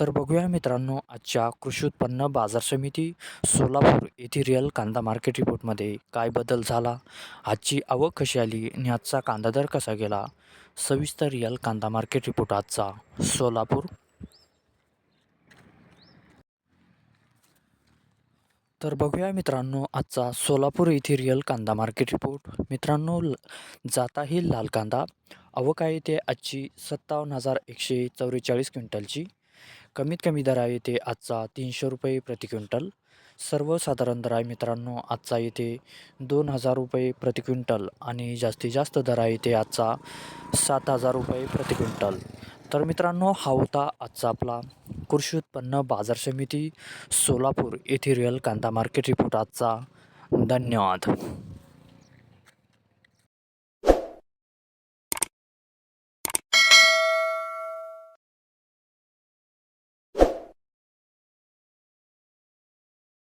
तर बघूया मित्रांनो आजच्या कृषी उत्पन्न बाजार समिती सोलापूर येथील रिअल कांदा मार्केट रिपोर्टमध्ये काय बदल झाला? आजची आवक कशी आली आणि आजचा कांदा दर कसा गेला? सविस्तर रिअल कांदा मार्केट रिपोर्ट आजचा सोलापूर. तर बघूया मित्रांनो आजचा सोलापूर येथे रिअल कांदा मार्केट रिपोर्ट मित्रांनो जाताही लाल कांदा. आवक आहे ते आजची सत्तावन्न हजार एकशे चौवेचाळीस क्विंटलची. कमीत कमी दर आहे ते आजचा तीनशे रुपये प्रति क्विंटल. सर्वसाधारण दर आहे मित्रांनो आजचा येथे दोन हजार रुपये प्रति क्विंटल आणि जास्तीत जास्त दर आहे ते आजचा सात हजार रुपये प्रति क्विंटल. तर मित्रांनो हा होता आजचा आपला कृषी उत्पन्न बाजार समिती सोलापूर येथे रिअल कांदा मार्केट रिपोर्ट आजचा. धन्यवाद.